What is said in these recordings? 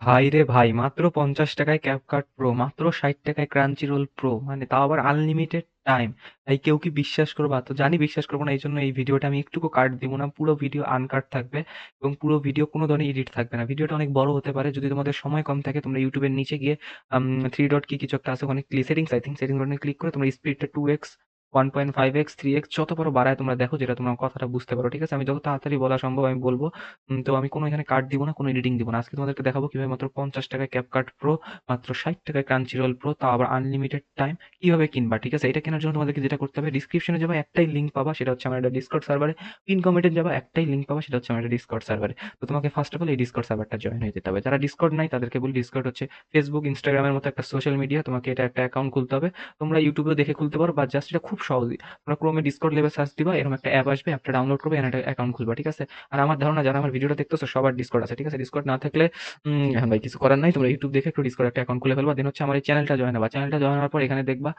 ভাই রে ভাই মাত্র পঞ্চাশ টাকায় ক্যাপকাট প্রো মাত্র ষাট টাকায় ক্রাঞ্চি রোল প্রো মানে তাও আবার আনলিমিটেড টাইম এই কেউ কি বিশ্বাস করবা তো জানি বিশ্বাস করব না এই জন্য এই ভিডিওটা আমি একটুকু কাট দিব না পুরো ভিডিও আনকাট থাকবে এবং পুরো ভিডিও কোনো ধরনের এডিট থাকবে না ভিডিওটা অনেক বড় হতে পারে যদি তোমাদের সময় কম থাকে তোমরা ইউটিউবের নিচে গিয়ে থ্রি ডট কি কিছু একটা আছে ওখানে settings I think settings click করে তোমরা স্পিডটা two x one point five x three x যত বড় বাড়ায় তোমরা দেখো যেটা তোমরা কথাটা বুঝতে পারো, ঠিক আছে? আমি যত তাড়াতাড়ি বলা সম্ভব আমি বলব তো আমি কোনো এখানে কার্ড দিব না, কোনো এডিটিং দিব না। আজকে তোমাদেরকে দেখাবো কীভাবে মাত্র পঞ্চাশ টাকায় ক্যাপকাট প্রো মাত্র ষাট টাকায় ক্রাঞ্চি রোল প্রো তা আবার আনলিমিটেড টাইম কীভাবে কিনবা, ঠিক আছে? এটা কেনার জন্য তোমাদেরকে যেটা করতে হবে ডিসক্রিপশনে যাবা, একটাই লিঙ্ক পাবা, সেটা হচ্ছে আমার একটা ডিসকর্ড সার্ভারে পিন কমেন্টে যাবা, একটাই লিঙ্ক পাবা, সেটা হচ্ছে আমার একটা ডিসকর্ড সার্ভারে তো তোমাকে ফার্স্ট অফ অল এই ডিসকর্ড সার্ভারটা জয়েন হয়ে যেতে হবে। যারা ডিসকর্ড নাই, তাদেরকে বলি ডিসকর্ড হচ্ছে ফেসবুক ইনস্টাগ্রামের মতো একটা সোশ্যাল মিডিয়া তোমাকে এটা একটা অ্যাকাউন্ট খুলতে হবে। তোমরা ইউটিউবে দেখে খুলতে পারো, বা জাস্ট এটা খুব সহজই। তোমরা ক্রোমে ডিসকর্ড লেভেল সার্চ দিবা, এরকম একটা অ্যাপ আসবে অ্যাপটা ডাউনলোড করবে একটা অ্যাকাউন্ট খুলবা, ঠিক আছে? আর আমার ধারণা, যারা আমার ভিডিওটা দেখতেছো, সবার ডিসকর্ড আছে, ঠিক আছে? ডিসকর্ড না থাকলে হ্যাঁ ভাই, কিছু করার নাই। তোমরা ইউটিউব দেখে একটু ডিসকর্ড একটা অ্যাকাউন্ট খুলে ফেলবা দেন হচ্ছে আমার এই চ্যানেলটা জয়েন হবা। চ্যানেলটা জয়েন হওয়ার পর এখানে দেখবা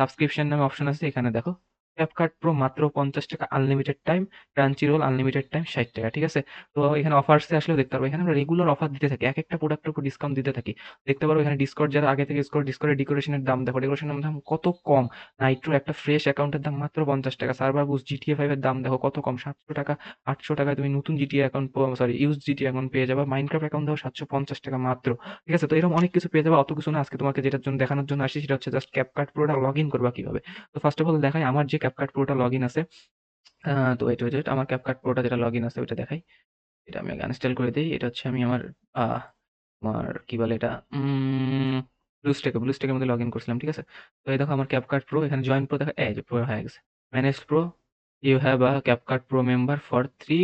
সাবস্ক্রিপশন নামে অপশন আছে, এখানে দেখো। ক্যাপকাট প্রো মাত্র পঞ্চাশ টাকা unlimited time Crunchyroll unlimited time ষাট টাকা, ঠিক আছে? তো এখানে অফার্সে আসলেও দেখতে পারব। এখানে আমরা রেগুলার অফার দিতে থাকি, এক একটা প্রোডাক্টের উপর ডিসকাউন্ট দিতে থাকি। দেখতে পারব এখানে ডিসকর্ড যারা আগে থেকে ডিসকর্ড ডিসকর্ডের ডেকোরেশনের দাম, দেখো ডেকোরেশনের দাম কত কম। নাইট্রো একটা ফ্রেশ অ্যাকাউন্টের দাম মাত্র পঞ্চাশ টাকা। সার্ভার বুস জিটিএ ফাইভের দাম দেখো কত কম, সাতশো টাকা, আটশো টাকায় তুমি নতুন GTA account sorry use GTA account পেয়ে যাবে। মাইনক্রাফ্ট অ্যাকাউন্ট দেখো সাতশো পঞ্চাশ টাকা মাত্র, ঠিক আছে? তো এরকম অনেক কিছু পেয়ে যাবে। অত কিছু না, আজকে তোমাকে যেটার জন্য দেখানোর জন্য আসি, সেটা হচ্ছে জাস্ট ক্যাপকাট প্রোটা লগ ইন করবা কীভাবে? তো ফার্স্ট অফ অল দেখাই, আমার যে ক্যাপকাট প্রোটা লগ ইন আছে তো এটা হচ্ছে আমার ক্যাপকাট প্রোটা যেটা লগ ইন আছে ওইটা দেখাই। এটা আমি আনইনস্টল করে দিই। এটা হচ্ছে আমি আমার আমার কি বলে এটা? ব্লুস্টেকে ব্লুস্টেকের মধ্যে লগ ইন করছিলাম, ঠিক আছে? তো এই দেখো আমার ক্যাপকাট প্রো এখানে জয়েন প্রো দেখা, এই যে প্রো হয়ে গেছে। Manage pro you have a CapCut pro member for three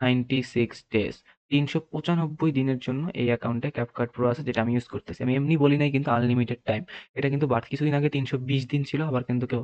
ninety six days তিনশো পঁচানব্বই দিনের জন্য এই অ্যাকাউন্টে ক্যাপকাট প্রো আছে, যেটা আমি ইউজ করতেছি। আমি এমনি বলি নাই কিন্তু আনলিমিটেড টাইম এটা কিন্তু বাট কিছুদিন আগে তিনশো বিশ দিন ছিল, আবার কিন্তু কেউ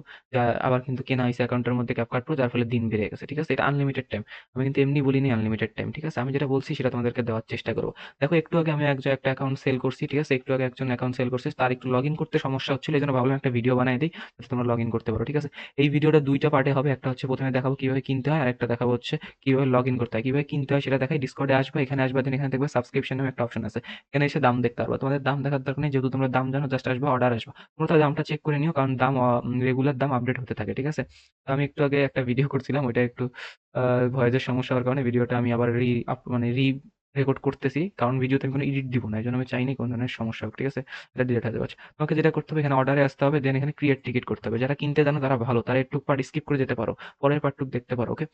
আবার কিন্তু কেনা হয়েছে অ্যাকাউন্টের মধ্যে ক্যাপকাট প্রো যার ফলে দিন বেড়ে গেছে, ঠিক আছে? এটা আনলিমিটেড টাইম আমি কিন্তু এমনি বলি বলিনি আনলিমিটেড টাইম ঠিক আছে? আমি যেটা বলছি সেটা তোমাদেরকে দেওয়ার চেষ্টা করব। দেখো, একটু আগে আমি একজন, একটা অ্যাকাউন্ট সেল করছি, ঠিক আছে? একটু আগে একজন অ্যাকাউন্ট সেল করছি, তার একটু লগ ইন করতে সমস্যা হচ্ছিল এই জন্য ভাবলাম একটা ভিডিও বানাই দিই যাতে তোমরা লগ ইন করতে পারো, ঠিক আছে? এই ভিডিওটা দুইটা পার্টে হবে, একটা হচ্ছে প্রথমে দেখাবো কীভাবে কিনতে হয়, আর একটা দেখাবো হচ্ছে কীভাবে লগ ইন করতে হয়। কীভাবে কিনতে হয় সেটা দেখাই ডিসকর্ডে আসবে এখানে আসবে দেন এখানে দেখবে সাবস্ক্রিপশন নামে একটা অপশন আছে। এখানে এসে দাম দেখতে পারবে। তোমাদের দাম দেখার দরকার নেই, যেহেতু তোমরা দাম জানো জাস্ট আসবে অর্ডার আসবে। তার দামটা চেক করে নিও, কারণ দাম রেগুলার দাম আপডেট হতে থাকে, ঠিক আছে? তো আমি একটু আগে একটা ভিডিও করছিলাম, ওইটা একটু ভয়েসের সমস্যা হওয়ার কারণে ভিডিওটা আমি আবার রি মানে রি রেকর্ড করতেছি, কারণ ভিডিওতে আমি কোনো এডিট দিব না, এই জন্য আমি চাইনি কোনো ধরনের সমস্যা হোক, ঠিক আছে? এটা ডিলেট হতে পারছে। তোমাকে যেটা করতে হবে, এখানে অর্ডারে আসতে হবে দেন এখানে ক্রিয়েট টিকিট করতে হবে। যারা কিনতে জানো, তারা ভালো, তারা একটু পার্ট স্কিপ করে যেতে পারো, পরের পার্টটুক দেখতে পারো ওকে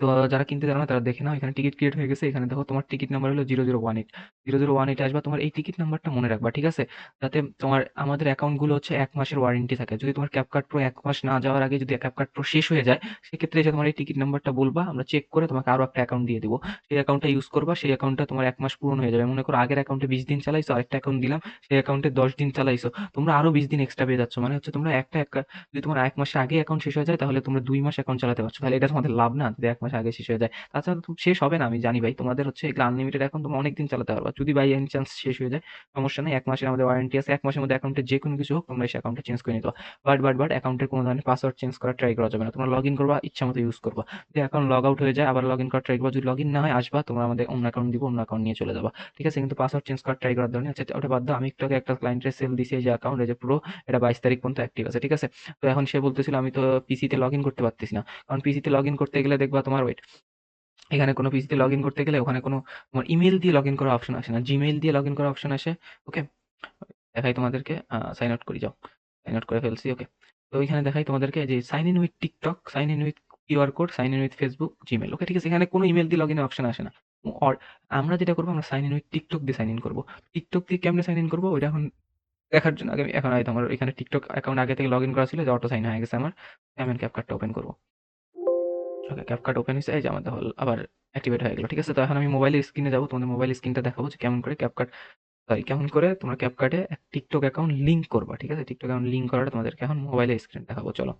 তো যারা কিনতে জানো না, তারা দেখে নাও, এখানে টিকিট ক্রিয়েট হয়ে গেছে। এখানে দেখো তোমার টিকিট নাম্বার হলো zero zero one eight zero zero one eight আসবা, তোমার এই টিকিট নাম্বারটা মনে রাখবা, ঠিক আছে? যাতে তোমার, আমাদের অ্যাকাউন্টগুলো হচ্ছে এক মাসের ওয়ারেন্টি থাকে। যদি তোমার ক্যাপকার্ড প্রো এক মাস না যাওয়ার আগে যদি ক্যাপকার্ড প্রো শেষ হয়ে যায়, সেক্ষেত্রে এসে তোমার এই টিকিট নাম্বারটা বলবা, আমরা চেক করে তোমাকে আরও একটা অ্যাকাউন্ট দিয়ে দিব। সেই অ্যাকাউন্টটা ইউজ করবা, সেই অ্যাকাউন্টটা তোমার এক মাস পূরণ হয়ে যাবে। মনে করো আগের অ্যাকাউন্টে বিশ দিন চালাইছো, আরেকটা অ্যাকাউন্ট দিলাম, সেই অ্যাকাউন্টে দশ দিন চালাইছো। তোমরা আরও বিশ দিন এক্সট্রা পেয়ে যাচ্ছ। মানে হচ্ছে তোমরা একটা যদি তোমার এক মাসে আগে অ্যাকাউন্ট শেষ হয়ে যায়, তাহলে তোমরা দুই মাস অ্যাকাউন্ট চালাতে পারছ। তাহলে এটা তোমাদের লাভ না। যদি এক মাস আগে শেষ হয়ে যায়। তাছাড়া শেষ হবে না, আমি জানি ভাই। তোমাদের হচ্ছে এগুলো আনলিমিটেড এখন তোমরা অনেক দিন চালাতে পারবা। যদি বাই এনি চান্স শেষ হয়ে যায়, সমস্যা নেই। এক মাসের আমাদের ওয়ারেন্টি আছে। এক মাসের মধ্যে অ্যাকাউন্টে যে কোনো কিছু হোক, তোমরা সেই অ্যাকাউন্টে চেঞ্জ করে নিতে বাট বাট বাট অ্যাকাউন্টের কোনো ধরনের পাসওয়ার্ড চেঞ্জ করা ট্রাই করা যাবে না। তোমরা লগ ইন করবা, ইচ্ছা মতো ইউজ করবা। যদি অ্যাকাউন্ট লগ আউট হয়ে যায়, আবার লগ ইন করা ট্রাই করবা। যদি লগ ইন না হয়, আসবা, তোমরা আমাদের অন্য অ্যাকাউন্ট দিব অন্য অ্যাকাউন্ট নিয়ে চলে যাবা। ঠিক আছে? কিন্তু পাসওয়ার্ড চেঞ্জ করার ট্রাই করার নেই। আচ্ছা ওটা বাদ আমি একটু একটা ক্লায়েন্টের সেল দিছি যে অ্যাকাউন্ট যে পুরো, এটা বাইশ তারিখ পর্যন্ত অ্যাক্টিভ আছে। ঠিক আছে? তো এখন সে বলতেছিল, আমি তো পিসিতে লগ ইন করতে পারতেছি না। কারণ পিসিতে লগ ইন করতে গেলে দেখবা তোমার ওয়েট এখানে কোনো পিসিতে লগ ইন করতে গেলে ওখানে কোনো তোমার ইমেল দিয়ে লগ ইন করার অপশন আসে না। জিমেল দিয়ে লগ ইন করার অপশন আসে ওকে দেখাই তোমাদেরকে সাইন আউট করি, যাও। সাইন আউট করে ফেলছি ওকে তো ওইখানে দেখাই তোমাদেরকে যে sign in with TikTok sign in with QR code sign in with Facebook Gmail okay ঠিক আছে, এখানে কোনো ইমেল দিয়ে লগ ইনের অপশন আসে না। আর আমরা যেটা করব, আমরা সাইন ইন উইথ টিকটক দিয়ে সাইন ইন করব। টিকটক দিয়ে কেমনে সাইন ইন করব? ওইটা এখন দেখার জন্য, আগে এখন হয়তো আমার এখানে টিকটক অ্যাকাউন্ট আগে থেকে লগ ইন করা ছিল, যে অটো সাইন হয়ে গেছে আমার, আমি ক্যাপকার্ডটা ওপেন করব। ওকে ক্যাপকার্ড ওপেন হয়েছে, এই যে আমাদের হল আবার অ্যাক্টিভেট হয়ে গেল, ঠিক আছে? তো এখন আমি মোবাইলের স্ক্রিনে যাব, তোমাদের মোবাইল স্ক্রিনটা দেখাবো যে কেমন করে ক্যাপকার্ড সরি কেমন করে তোমরা ক্যাপকার্ডে টিকটক অ্যাকাউন্ট লিঙ্ক করবা, ঠিক আছে? টিকটক অ্যাকাউন্ট লিঙ্ক করাটা তোমাদেরকে এখন মোবাইলের স্ক্রিন দেখাবো, চলো।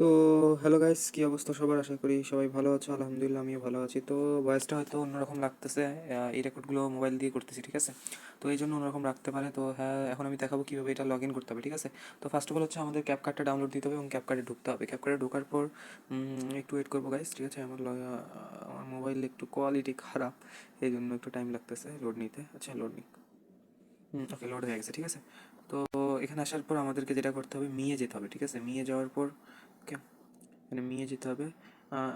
তো হ্যালো গাইস কি অবস্থা সবার? আশা করি সবাই ভালো আছো, আলহামদুলিল্লাহ আমিও ভালো আছি। তো ভয়েসটা হয়তো অন্যরকম লাগতেছে এই রেকর্ডগুলো মোবাইল দিয়ে করতেছি, ঠিক আছে? তো এই জন্য অন্যরকম রাখতে পারে, তো হ্যাঁ এখন আমি দেখাবো কীভাবে এটা লগ ইন করতে হবে, ঠিক আছে? তো ফার্স্ট অফ অল হচ্ছে আমাদের ক্যাপ কার্ডটা ডাউনলোড দিতে হবে এবং ক্যাপকার্ডে ঢুকতে হবে। ক্যাপকার্ডে ঢোকার পর একটু ওয়েট করব গাইস ঠিক আছে? আমার আমার মোবাইল একটু কোয়ালিটি খারাপ, এই জন্য একটু টাইম লাগতেছে লোড নিতে। আচ্ছা লোড নিক। ওকে লোড হয়ে গেছে, ঠিক আছে? তো এখানে আসার পর আমাদেরকে যেটা করতে হবে, মিয়ে যেতে হবে, ঠিক আছে? মিয়ে যাওয়ার পর ওকে। মানে নিয়ে যেতে হবে।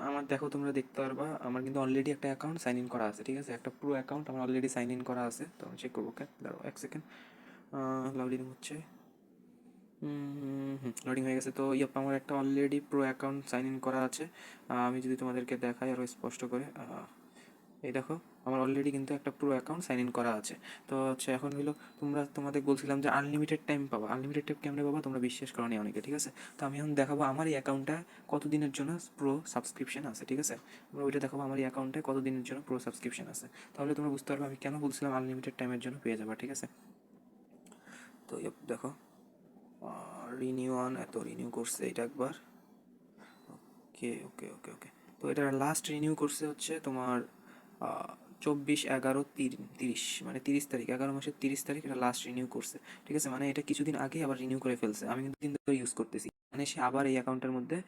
আমার দেখো তোমরা দেখতে পারবা, আমার কিন্তু অলরেডি একটা অ্যাকাউন্ট সাইন ইন করা আছে, ঠিক আছে? একটা পুরো অ্যাকাউন্ট আমার অলরেডি সাইন ইন করা আছে, তো আমি চেক করব, ওকে? দাঁড়াও এক সেকেন্ড লাভলিং হচ্ছে। লোডিং হয়ে গেছে, তো ইয়াপ আমার একটা already pro account sign in করা আছে। আমি যদি তোমাদেরকে দেখাই আরও স্পষ্ট করে এই দেখো, আমার অলরেডি কিন্তু একটা পুরো অ্যাকাউন্ট সাইন ইন করা আছে। তো হচ্ছে এখন হলো, তোমরা তোমাদের বলছিলাম যে আনলিমিটেড টাইম পাবা। আনলিমিটেড টাইম কেমনে পাবা? তোমরা বিশ্বাস করো নি অনেকে, ঠিক আছে? তো আমি এখন দেখাবো আমার এই অ্যাকাউন্টটা কত দিনের জন্য প্রো সাবস্ক্রিপশন আছে, ঠিক আছে? আমরা ওইটা দেখাবো আমার এই অ্যাকাউন্টে কত দিনের জন্য প্রো সাবস্ক্রিপশন আছে। তাহলে তোমরা বুঝতে পারবে আমি কেন বলছিলাম আনলিমিটেড টাইমের জন্য পেয়ে যাবা, ঠিক আছে? তো দেখো। রিনিউ অন এত রিনিউ করছে এটা একবার। ওকে ওকে ওকে ওকে তো এটা লাস্ট রিনিউ করছে হচ্ছে তোমার uh, চব্বিশ, এগারো তিরিশ মানে তিরিশ তারিখ, এগারো মাসের তিরিশ তারিখ এটা লাস্ট রিনিউ করছে। ঠিক আছে? মানে এটা কিছুদিন আগে আবার রিনিউ করে ফেলছে। আমি কিন্তু দিন ধরে ইউজ করতেছি। মানে সে আবার এই অ্যাকাউন্টের মধ্যে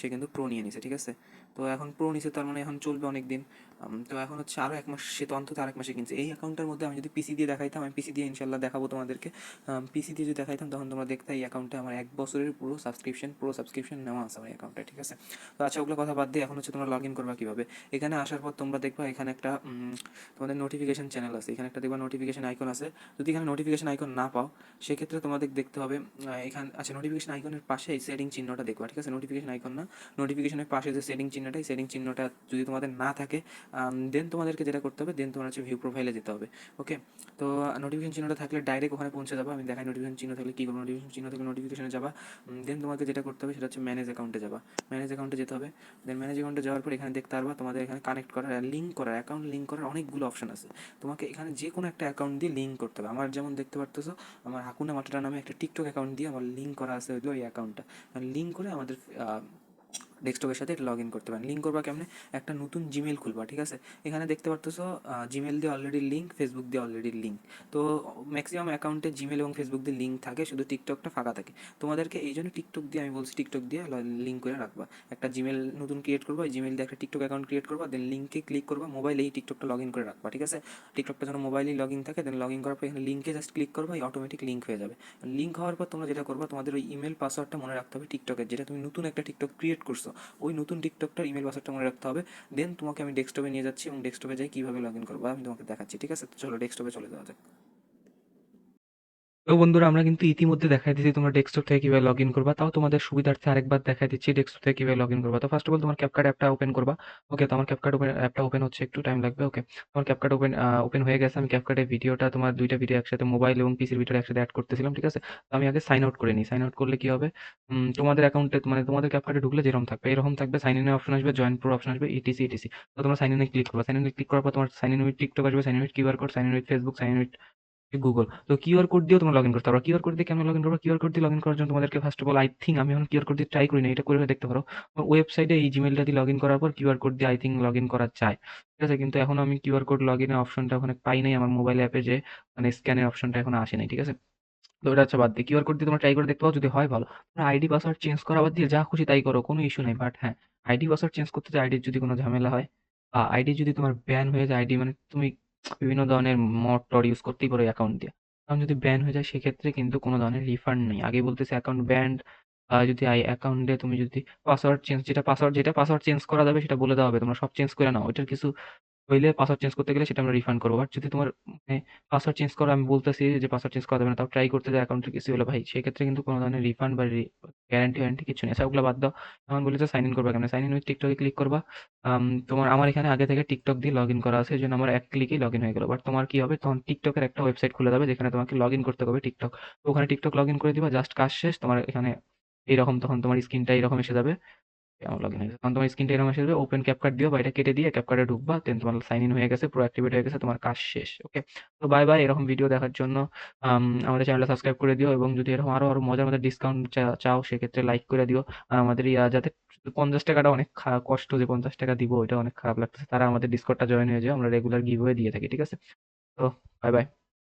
সে কিন্তু প্রো নিয়ে নিছে, ঠিক আছে? তো এখন প্রো নিছে তার মানে এখন চলবে অনেক দিন তো এখন হচ্ছে আরও এক মাস, সে তো অন্তত আরেক মাসে কিনছে। এই অ্যাকাউন্টের মধ্যে আমি যদি পিসি দিয়ে দেখাইতাম, আমি পিসি দিয়ে ইনশাল্লাহ দেখাবো তোমাদেরকে। পিসি দিয়ে যদি দেখাইতাম, তখন তোমরা দেখতে এই অ্যাকাউন্টে আমার এক বছরের পুরো সাবস্ক্রিপশন পুরো সাবস্ক্রিপশন নেওয়া আছে আমার অ্যাকাউন্টে ঠিক আছে? তো আচ্ছা ওগুলো কথা বাদ দিয়ে এখন হচ্ছে তোমরা লগ ইন করবা কীভাবে? এখানে আসার পর তোমরা দেখবা এখানে একটা তোমাদের নোটিফিকেশন চ্যানেল আছে। এখানে একটা দেখবা নোটিফিকেশন আইকন আছে। যদি এখানে নোটিফিকেশন আইকন না পাও, সেক্ষেত্রে তোমাদের দেখতে হবে এখানে আচ্ছা নোটিফিকেশন আইকনের পাশে এই সেটিং চিহ্নটা দেখবা, ঠিক আছে? নোটিফিকেশন আইকন না। নোটিফিকেশনের পাশে যে সেটিং চিহ্নটা, এই সেটিং চিহ্নটা যদি তোমাদের না থাকে দেন তোমাদেরকে যেটা করতে হবে দেন তোমার হচ্ছে ভিউ প্রোফাইলে যেতে হবে ওকে তো নোটিফিকেশন চিহ্নটা থাকলে ডাইরেক্ট ওখানে পৌঁছে যাবা। আমি দেখাই নোটিফিকেশন চিহ্ন থাকলে কী করব? নোটিফিকেশন চিহ্ন থাকলে নোটিফিকেশনে যাবা। দেন তোমাকে যেটা করতে হবে, সেটা হচ্ছে ম্যানেজ অ্যাকাউন্টে যাবা। ম্যানেজ অ্যাকাউন্টে যেতে হবে। দেন ম্যানেজ অ্যাকাউন্টে যাওয়ার পর এখানে দেখতে পারবা, তোমাদের এখানে কানেক্ট করার লিঙ্ক করার অ্যাকাউন্ট লিঙ্ক করার অনেকগুলো অপশন আছে। তোমাকে এখানে যে কোনো একটা অ্যাকাউন্ট দিয়ে লিঙ্ক করতে হবে। আমার যেমন দেখতে পারতেছো, আমার হাকুনা মাটাটা নামে একটা টিকটক অ্যাকাউন্ট দিয়ে আমার লিঙ্ক করা আছে ওই অ্যাকাউন্টটা লিঙ্ক করে আমাদের ডেস্কটপের সাথে লগ ইন করতে পারেন। লিঙ্ক করবা কেমনে একটা নতুন জিমেল খুলবা, ঠিক আছে? এখানে দেখতে পারতেছো জিমেল দিয়ে অলরেডি লিঙ্ক ফেসবুক দিয়ে অলরেডি লিঙ্ক তো ম্যাক্সিমাম অ্যাকাউন্টে জিমেল এবং ফেসবুক দিয়ে লিঙ্ক থাকে, শুধু টিকটকটা ফাঁকা থাকে। তোমাদেরকে এই জন্য টিকটক দিয়ে, আমি বলছি টিকটক দিয়ে লিঙ্ক করে রাখবা। একটা জিমেল নতুন ক্রিয়েট করবা জিমেল দিয়ে একটা টিকটক অ্যাকাউন্ট ক্রিয়েট করবা দেন লিঙ্কে ক্লিক করবা মোবাইলে এই টিকটকটা লগ ইন করে রাখবা, ঠিক আছে? টিকটকটা যেন মোবাইলেই লগ ইন থাকে দেন লগ ইন করার পর এখানে লিঙ্কে জাস্ট ক্লিক করবা, এই অটোমেটিক লিঙ্ক হয়ে যাবে। লিঙ্ক হওয়ার পর তোমরা যেটা করবা, তোমাদের ওই ইমেল পাসওয়ার্ডটা মনে রাখতে হবে টিকটকের যেটা তুমি নতুন একটা টিকটক ক্রিয়েট করছ। ওই নতুন টিকটকটার ইমেল পাসওয়ার্ডটা মনে রাখতে হবে। দেন তোমাকে আমি ডেস্কটপে নিয়ে যাচ্ছি এবং ডেস্কটপে যাই কীভাবে লগ ইন করব, আমি তোমাকে দেখাচ্ছি, ঠিক আছে? চলো ডেস্কটপে চলে যাওয়া যাক। তো বন্ধুরা, আমরা কিন্তু ইতিমধ্যে দেখাই দিচ্ছি তোমরা ডেস্কটপ থেকে কীভাবে লগ ইন করবা। তাও তোমাদের সুবিধার্থে আরেকবার দেখাই দিচ্ছি ডেস্কটপ থেকে কীভাবে লগ ইন করবা। তো ফার্স্ট অফ অল তোমার ক্যাপকার্ড অ্যাপটা ওপেন করবা। ওকে তোমার ক্যাপকার্ড ওপেন অ্যাপটা ওপেন হচ্ছে, একটু টাইম লাগবে ওকে তোমার ক্যাপকার্ড ওপেন ওপেন হয়ে গেছে। আমি ক্যাপকার্ডের ভিডিওটা তোমার দুইটা ভিডিও একসাথে মোবাইল এবং পিসির ভিডিও একসাথে অ্যাড করতেছিলাম, ঠিক আছে? তো আমি আগে সাইন আউট করে নিই। সাইন আউট করলে কি হবে? তোমাদের অ্যাকাউন্টে মানে তোমাদের ক্যাপকার্ডে ঢুকলে যেরকম থাকবে, এরকম থাকবে সাইন ইনের অপশন আসবে জয়েন প্রো অপশন আসবে ইটিসি ইটিসি তো তোমরা সাইন ইনে ক্লিক করবা। সাইন ইনে ক্লিক করার পর তোমার সাইন ইন উইথ টিকটক আসবে sign in with QR code sign in with Facebook sign in with Google তো কিউআর কোড দিয়েও তোমরা লগ ইন করতে পারো। কিউআর কোড দিয়ে কেমন লগ ইন করব? কিউআর কোড দিয়ে লগ ইন করার জন্য তোমাদেরকে first of all I think আমি এখন কিউআর কোড দিয়ে ট্রাই করি না এটা করে দেখতে পারো। ওয়েবসাইটে এই জিমেলটা দিয়ে লগ ইন করার পর কিউআর কোড দিয়ে আই থিঙ্ক লগ ইন করা যায়। ঠিক আছে? কিন্তু এখন আমি কিউআর কোড লগ ইনের অপশনটা ওখানে পাই নাই, আমার মোবাইল অ্যাপে যে মানে স্ক্যানের অপশনটা এখন আসে নাই, ঠিক আছে? তো ওটা হচ্ছে বাদ দিয়ে। কিউআর কোড দিয়ে তোমরা ট্রাই করে দেখতে পাও, যদি হয় ভালো। তোমরা আইডি পাসওয়ার্ড চেঞ্জ করা বাদ দিয়ে যা খুশি তাই করো, কোনো ইস্যু নেই। বাট হ্যাঁ আইডি পাসওয়ার্ড চেঞ্জ করতে যে আইডির যদি কোনো ঝামেলা হয়, বা আইডি যদি তোমার ব্যান হয়ে যায় আইডি মানে তুমি বিভিন্ন ধরনের মড টড ইউজ করতেই পারো অ্যাকাউন্ট দিয়ে। অ্যাকাউন্ট যদি ব্যান হয়ে যায়, সেক্ষেত্রে কিন্তু কোনো ধরনের রিফান্ড নেই। আগে বলতেছে অ্যাকাউন্ট ব্যান্ড যদি আই অ্যাকাউন্টে তুমি যদি পাসওয়ার্ড চেঞ্জ যেটা পাসওয়ার্ড যেটা পাসওয়ার্ড চেঞ্জ করা যাবে সেটা বলে দেওয়া হবে। তোমরা সব চেঞ্জ করে নাও। ওইটার কিছু হইলে পাসওয়ার্ড চেঞ্জ করতে গেলে সেটা আমরা রিফান্ড করব। বাট যদি তোমার মানে পাসওয়ার্ড চেঞ্জ করো আমি বলতেছি যে পাসওয়ার্ড চেঞ্জ করা যাবে না, তাও ট্রাই করতে যায় অ্যাকাউন্টে কিছু হলো ভাই। সেক্ষেত্রে কিন্তু কোনো ধরনের রিফান্ড বা গ্যারান্টি ওয়ারেন্টি কিছু নেই। আচ্ছা ওগুলো বাদ দাও। এখন বলেছে সাইন ইন করবা কেন? সাইন ইন উইথ টিকটকে ক্লিক করবা। তোমার, আমার এখানে আগে থেকে টিকটক দিয়ে লগ ইন করা আছে, এই জন্য আমার এক ক্লিকেই লগ ইন হয়ে গেলো। বাট তোমার কি হবে? তখন টিকটকের একটা ওয়েবসাইট খুলে যাবে, যেখানে তোমাকে লগ ইন করতে হবে টিকটক ওখানে টিকটক লগ ইন করে দিবা জাস্ট কাজ শেষ। তোমার এখানে এইরকম, তখন তোমার স্ক্রিনটা এরকম এসে যাবে। আমার স্ক্রিনটা এরকম এসে যাবে ওপেন ক্যাপকাট দিও বা এটা কেটে দিয়ে ক্যাপকাটে ঢুকবা দেন তোমার সাইন ইন হয়ে গেছে প্রো অ্যাক্টিভেট হয়ে গেছে তোমার কাজ শেষ ওকে তো বাই বাই এরকম ভিডিও দেখার জন্য আম, আমাদের চ্যানেলটা সাবস্ক্রাইব করে দিও এবং যদি এরকম আরও আরও মজার মজার ডিসকাউন্ট চাও সেক্ষেত্রে লাইক করে দিও। আর আমাদের যাতে পঞ্চাশ টাকাটা অনেক কষ্ট যে পঞ্চাশ টাকা দিব এটা অনেক খারাপ লাগতেছে। তারা আমাদের ডিসকর্ডটা জয়েন হয়ে যাও আমরা রেগুলার গিভওয়ে দিয়ে থাকি ঠিক আছে? তো বাই বাই